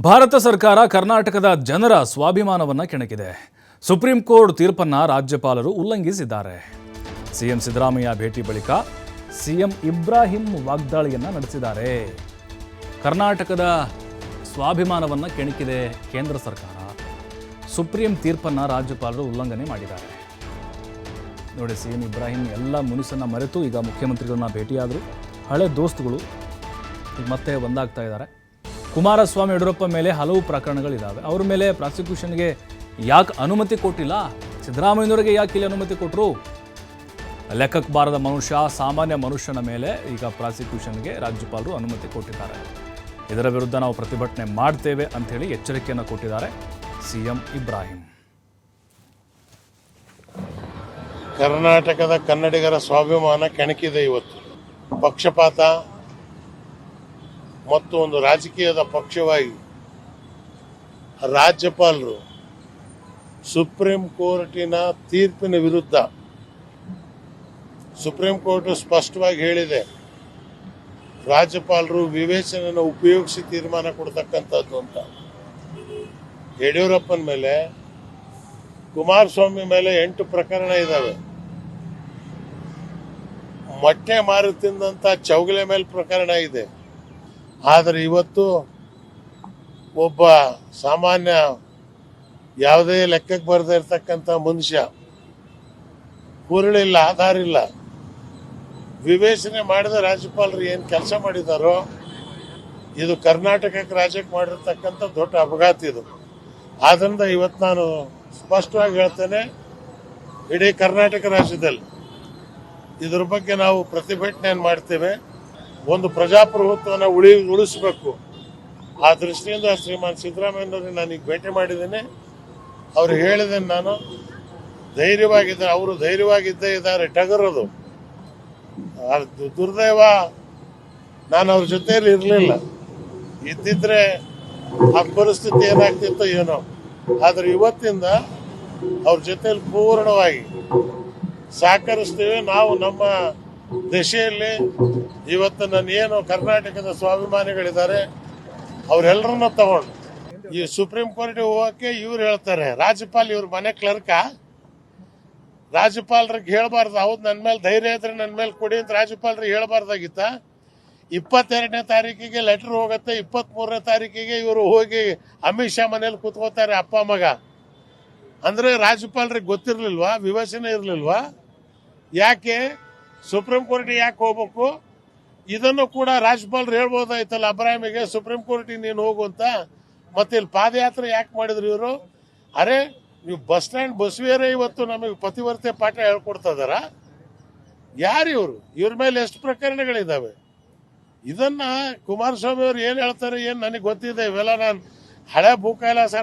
ಭಾರತ ಸರ್ಕಾರ ಕರ್ನಾಟಕದ ಜನರ ಸ್ವಾಭಿಮಾನವನ್ನು ಕೆಣಕಿದೆ. ಸುಪ್ರೀಂ ಕೋರ್ಟ್ ತೀರ್ಪನ್ನ ರಾಜ್ಯಪಾಲರು ಉಲ್ಲಂಘಿಸಿದ್ದಾರೆ. ಸಿಎಂ ಸಿದ್ದರಾಮಯ್ಯ ಭೇಟಿ ಬಳಿಕ ಸಿಎಂ ಇಬ್ರಾಹಿಂ ವಾಗ್ದಾಳಿಯನ್ನ ನಡೆಸಿದ್ದಾರೆ. ಕರ್ನಾಟಕದ ಸ್ವಾಭಿಮಾನವನ್ನು ಕೆಣಕಿದೆ ಕೇಂದ್ರ ಸರ್ಕಾರ. ಸುಪ್ರೀಂ ತೀರ್ಪನ್ನ ರಾಜ್ಯಪಾಲರು ಉಲ್ಲಂಘನೆ ಮಾಡಿದ್ದಾರೆ. ನೋಡಿ ಸಿ ಎಂ ಇಬ್ರಾಹಿಂ ಎಲ್ಲ ಮುನಿಸನ್ನ ಮರೆತು ಈಗ ಮುಖ್ಯಮಂತ್ರಿಗಳನ್ನ ಭೇಟಿಯಾದರು. ಹಳೆ ದೋಸ್ತುಗಳು ಮತ್ತೆ ಒಂದಾಗ್ತಾ ಇದ್ದಾರೆ. ಕುಮಾರಸ್ವಾಮಿ ಯಡಿಯೂರಪ್ಪ ಮೇಲೆ ಹಲವು ಪ್ರಕರಣಗಳಿದ್ದಾವೆ ಅವ್ರ ಮೇಲೆ ಪ್ರಾಸಿಕ್ಯೂಷನ್ಗೆ ಯಾಕೆ ಅನುಮತಿ ಕೊಟ್ಟಿಲ್ಲ? ಸಿದ್ದರಾಮಯ್ಯನವರಿಗೆ ಯಾಕೆ ಇಲ್ಲಿ ಅನುಮತಿ ಕೊಟ್ಟರು ಲೆಕ್ಕಕ್ಕೆ ಬಾರದ ಮನುಷ್ಯ, ಸಾಮಾನ್ಯ ಮನುಷ್ಯನ ಮೇಲೆ ಈಗ ಪ್ರಾಸಿಕ್ಯೂಷನ್ಗೆ ರಾಜ್ಯಪಾಲರು ಅನುಮತಿ ಕೊಟ್ಟಿದ್ದಾರೆ. ಇದರ ವಿರುದ್ಧ ನಾವು ಪ್ರತಿಭಟನೆ ಮಾಡ್ತೇವೆ ಅಂಥೇಳಿ ಎಚ್ಚರಿಕೆಯನ್ನು ಕೊಟ್ಟಿದ್ದಾರೆ ಸಿ ಎಂ ಇಬ್ರಾಹಿಂ. ಕರ್ನಾಟಕದ ಕನ್ನಡಿಗರ ಸ್ವಾಭಿಮಾನ ಕೆಣಕಿದೆ ಇವತ್ತು. ಪಕ್ಷಪಾತ ಮತ್ತು ಒಂದು ರಾಜಕೀಯದ ಪಕ್ಷವಾಗಿ ರಾಜ್ಯಪಾಲರು ಸುಪ್ರೀಂ ಕೋರ್ಟಿನ ತೀರ್ಪಿನ ವಿರುದ್ಧ, ಸುಪ್ರೀಂ ಕೋರ್ಟ್ ಸ್ಪಷ್ಟವಾಗಿ ಹೇಳಿದೆ, ರಾಜ್ಯಪಾಲರು ವಿವೇಚನೆಯನ್ನು ಉಪಯೋಗಿಸಿ ತೀರ್ಮಾನ ಕೊಡ್ತಕ್ಕಂಥದ್ದು ಅಂತ. ಯಡಿಯೂರಪ್ಪನ ಮೇಲೆ, ಕುಮಾರಸ್ವಾಮಿ ಮೇಲೆ ಎಂಟು ಪ್ರಕರಣ ಇದ್ದಾವೆ ಮೊಟ್ಟೆ ಮಾರು ಚೌಗಲೆ ಮೇಲೆ ಪ್ರಕರಣ ಇದೆ. ಆದರೆ ಇವತ್ತು ಒಬ್ಬ ಸಾಮಾನ್ಯ ಯಾವುದೇ ಲೆಕ್ಕಕ್ಕೆ ಬರದೇ ಇರತಕ್ಕಂಥ ಮನುಷ್ಯ, ಹುರುಳಿಲ್ಲ, ಆಧಾರ ಇಲ್ಲ, ವಿವೇಚನೆ ಮಾಡಿದ ರಾಜ್ಯಪಾಲರು ಏನು ಕೆಲಸ ಮಾಡಿದಾರೋ, ಇದು ಕರ್ನಾಟಕಕ್ಕೆ ರಾಜ್ಯಕ್ಕೆ ಮಾಡಿರ್ತಕ್ಕಂಥ ದೊಡ್ಡ ಅಪಘಾತ ಇದು. ಆದ್ದರಿಂದ ಇವತ್ತು ನಾನು ಸ್ಪಷ್ಟವಾಗಿ ಹೇಳ್ತೇನೆ, ಇಡೀ ಕರ್ನಾಟಕ ರಾಜ್ಯದಲ್ಲಿ ಇದ್ರ ಬಗ್ಗೆ ನಾವು ಪ್ರತಿಭಟನೆಯನ್ನು ಮಾಡ್ತೇವೆ ಒಂದು ಪ್ರಜಾಪ್ರಭುತ್ವನ ಉಳಿ ಉಳಿಸಬೇಕು. ಆ ದೃಷ್ಟಿಯಿಂದ ಶ್ರೀಮಾನ್ ಸಿದ್ದರಾಮಯ್ಯನವ್ರಿಗೆ ನಾನು ಈಗ ಭೇಟಿ ಮಾಡಿದ್ದೀನಿ. ಅವ್ರು ಹೇಳಿದೆ ನಾನು ಧೈರ್ಯವಾಗಿದ್ದಾರೆ ಅವರು ಧೈರ್ಯವಾಗಿದ್ದೇ ಇದ್ದಾರೆ, ಟಗರದು. ದುರ್ದೈವ ನಾನು ಅವ್ರ ಜೊತೆಯಲ್ಲಿ ಇರಲಿಲ್ಲ. ಇದ್ದಿದ್ರೆ ಆ ಪರಿಸ್ಥಿತಿ ಏನಾಗ್ತಿತ್ತೋ ಏನೋ. ಆದರೆ ಇವತ್ತಿಂದ ಅವ್ರ ಜೊತೆಯಲ್ಲಿ ಪೂರ್ಣವಾಗಿ ಸಹಕರಿಸ್ತೇವೆ. ನಾವು ನಮ್ಮ ದಶೆಯಲ್ಲಿ ಇವತ್ತು ನನ್ನ ಏನು ಕರ್ನಾಟಕದ ಸ್ವಾಭಿಮಾನಿಗಳಿದ್ದಾರೆ ಅವರೆಲ್ಲರನ್ನ ತಗೊಂಡು. ಈ ಸುಪ್ರೀಂ ಕೋರ್ಟ್ ಹೋಗಕ್ಕೆ ಇವ್ರು ಹೇಳ್ತಾರೆ, ರಾಜ್ಯಪಾಲ್ ಇವ್ರ ಮನೆ ಕ್ಲರ್ಕ, ರಾಜ್ಯಪಾಲರಿಗೆ ಹೇಳ್ಬಾರ್ದು, ಹೌದು ನನ್ನ ಮೇಲೆ ಧೈರ್ಯ ಇದ್ರೆ ನನ್ನ ಮೇಲೆ ಕೊಡಿ ಅಂತ ರಾಜ್ಯಪಾಲರಿಗೆ ಹೇಳ್ಬಾರ್ದಾಗಿತ್ತ. ಇಪ್ಪತ್ತೆರಡನೇ ತಾರೀಕಿಗೆ ಲೆಟರ್ ಹೋಗುತ್ತೆ ಇಪ್ಪತ್ತ್ ಮೂರನೇ ತಾರೀಕಿಗೆ ಇವರು ಹೋಗಿ ಅಮಿತ್ ಶಾ ಮನೇಲಿ ಕೂತ್ಕೋತಾರೆ ಅಪ್ಪ ಮಗ. ಅಂದ್ರೆ ರಾಜ್ಯಪಾಲರಿಗೆ ಗೊತ್ತಿರ್ಲಿಲ್ವಾ, ವಿವೇಚನೆ ಇರ್ಲಿಲ್ವಾ? ಯಾಕೆ? ಸುಪ್ರೀಂ ಕೋರ್ಟ್ ಯಾಕೆ ಹೋಗ್ಬೇಕು? ಇದನ್ನು ಕೂಡ ರಾಜ್ಯಪಾಲರು ಹೇಳ್ಬೋದಾಯ್ತಲ್ಲ, ಅಬ್ರಾಹಿಮಿಗೆ ಸುಪ್ರೀಂ ಕೋರ್ಟಿಗೆ ನೀನು ಹೋಗು ಅಂತ. ಮತ್ತೆ ಇಲ್ಲಿ ಪಾದಯಾತ್ರೆ ಯಾಕೆ ಮಾಡಿದ್ರು ಇವರು? ಅರೆ, ನೀವು ಬಸ್ ಸ್ಟ್ಯಾಂಡ್ ಬಸವೇರೇ ಇವತ್ತು ನಮಗೆ ಪತಿವರ್ತೆ ಪಾಠ ಹೇಳ್ಕೊಡ್ತಾ ಇದಾರ ಯಾರು ಇವರು? ಇವ್ರ ಮೇಲೆ ಎಷ್ಟು ಪ್ರಕರಣಗಳಿದಾವೆ? ಇದನ್ನ ಕುಮಾರಸ್ವಾಮಿ ಅವರು ಏನ್ ಹೇಳ್ತಾರೆ, ಏನ್ ನನಗೆ ಗೊತ್ತಿದೆ. ಇವೆಲ್ಲ ನಾನು ಹಳೆ ಭೂಕೈಲಾಸ